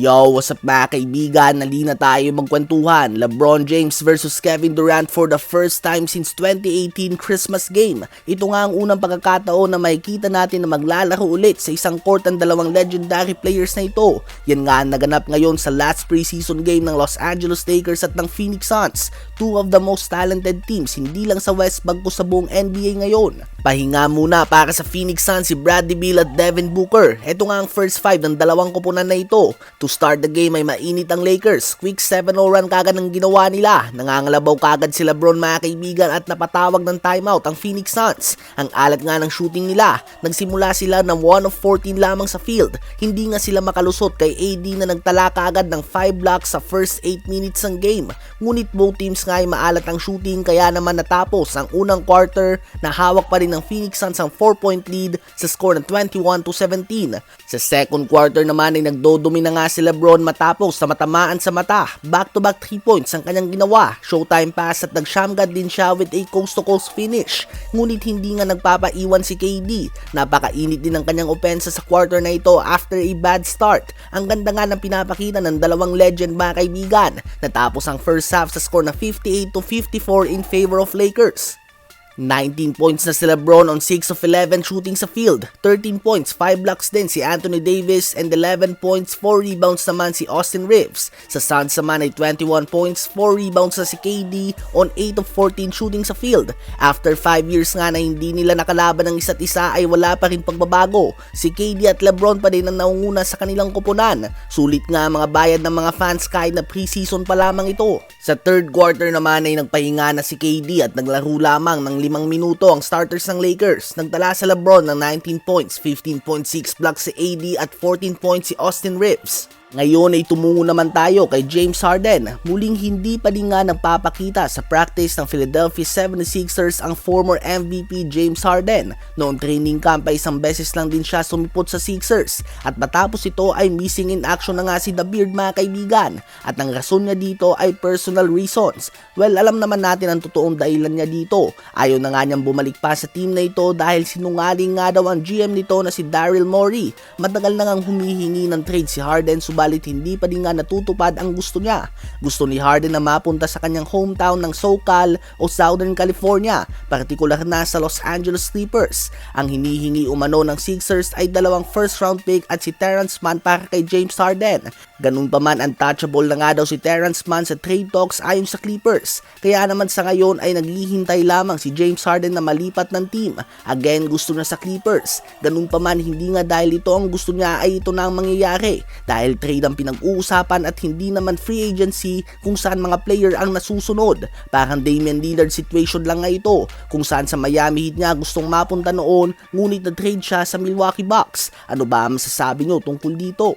Yo, what's up mga kaibigan? Nali na tayo magkwentuhan. LeBron James versus Kevin Durant for the first time since 2018 Christmas game. Ito nga ang unang pagkakataon na makikita natin na maglalaro ulit sa isang court ang dalawang legendary players na ito. Yan nga ang naganap ngayon sa last preseason game ng Los Angeles Lakers at ng Phoenix Suns. Two of the most talented teams, hindi lang sa West bagko sa buong NBA ngayon. Pahinga muna para sa Phoenix Suns si Bradley Beal at Devin Booker. Ito nga ang first five ng dalawang kupunan na ito. To start the game ay mainit ang Lakers. Quick 7-0 run kagad ang ginawa nila. Nangangalabaw kagad si Lebron mga kaibigan at napatawag ng timeout ang Phoenix Suns. Ang alat nga ng shooting nila. Nagsimula sila ng 1 of 14 lamang sa field. Hindi nga sila makalusot kay AD na nagtala kagad ng 5 blocks sa first 8 minutes ng game. Ngunit both teams nga ay maalat ang shooting kaya naman natapos ang unang quarter na hawak pa rin ng Phoenix Suns ang 4-point lead sa score ng 21 to 17. Sa second quarter naman ay nagdodumi na nga si Lebron matapos sa matamaan sa mata. Back-to-back 3 points ang kanyang ginawa. Showtime pass at nagsyamgad din siya with a coast-to-coast finish. Ngunit hindi nga nagpapaiwan si KD. Napakainit din ang kanyang opensa sa quarter na ito after a bad start. Ang ganda nga ng pinapakita ng dalawang legend mga kaibigan. Natapos ang first half sa score na 58 to 54 in favor of Lakers. 19 points na si Lebron on 6 of 11 shooting sa field. 13 points, 5 blocks din si Anthony Davis and 11 points, 4 rebounds naman si Austin Reeves. Sa Suns naman ay 21 points, 4 rebounds na si KD on 8 of 14 shooting sa field. After 5 years nga na hindi nila nakalaban ng isa't isa ay wala pa rin pagbabago. Si KD at Lebron pa din ang naunguna sa kanilang kupunan. Sulit nga mga bayad ng mga fans kahit na preseason pa lamang ito. Sa third quarter naman ay nagpahinga na si KD at naglaro lamang ng limang minuto ang starters ng Lakers. Nagtala sa Lebron ng 19 points, 15.6 blocks si AD at 14 points si Austin Reeves. Ngayon ay tumungo naman tayo kay James Harden. Muling hindi pa din nga nagpapakita sa practice ng Philadelphia 76ers ang former MVP James Harden. Noong training camp ay isang beses lang din siya sumipot sa Sixers at matapos ito ay missing in action na nga si The Beard mga kaibigan. At ang rason niya dito ay personal reasons. Well, alam naman natin ang totoong dahilan niya dito. Ayaw na nga niyang bumalik pa sa team na ito dahil sinungaling nga daw ang GM nito na si Daryl Morey. Matagal na ngang humihingi ng trade si Harden subalit hindi pa din nga natutupad ang gusto niya. Gusto ni Harden na mapunta sa kanyang hometown ng SoCal o Southern California, partikular na sa Los Angeles Clippers. Ang hinihingi umano ng Sixers ay dalawang first round pick at si Terrence Mann para kay James Harden. Ganun pa man untouchable na nga daw si Terrence Mann sa trade talks ayon sa Clippers. Kaya naman sa ngayon ay naghihintay lamang si James Harden na malipat ng team. Again gusto na sa Clippers. Ganun pa man hindi nga dahil ito ang gusto niya ay ito na ang mangyayari. Dahil trade ang pinag-uusapan at hindi naman free agency kung saan mga player ang nasusunod. Parang Damian Lillard situation lang nga ito kung saan sa Miami Heat niya gustong mapunta noon ngunit na-trade siya sa Milwaukee Bucks. Ano ba ang masasabi nyo tungkol dito?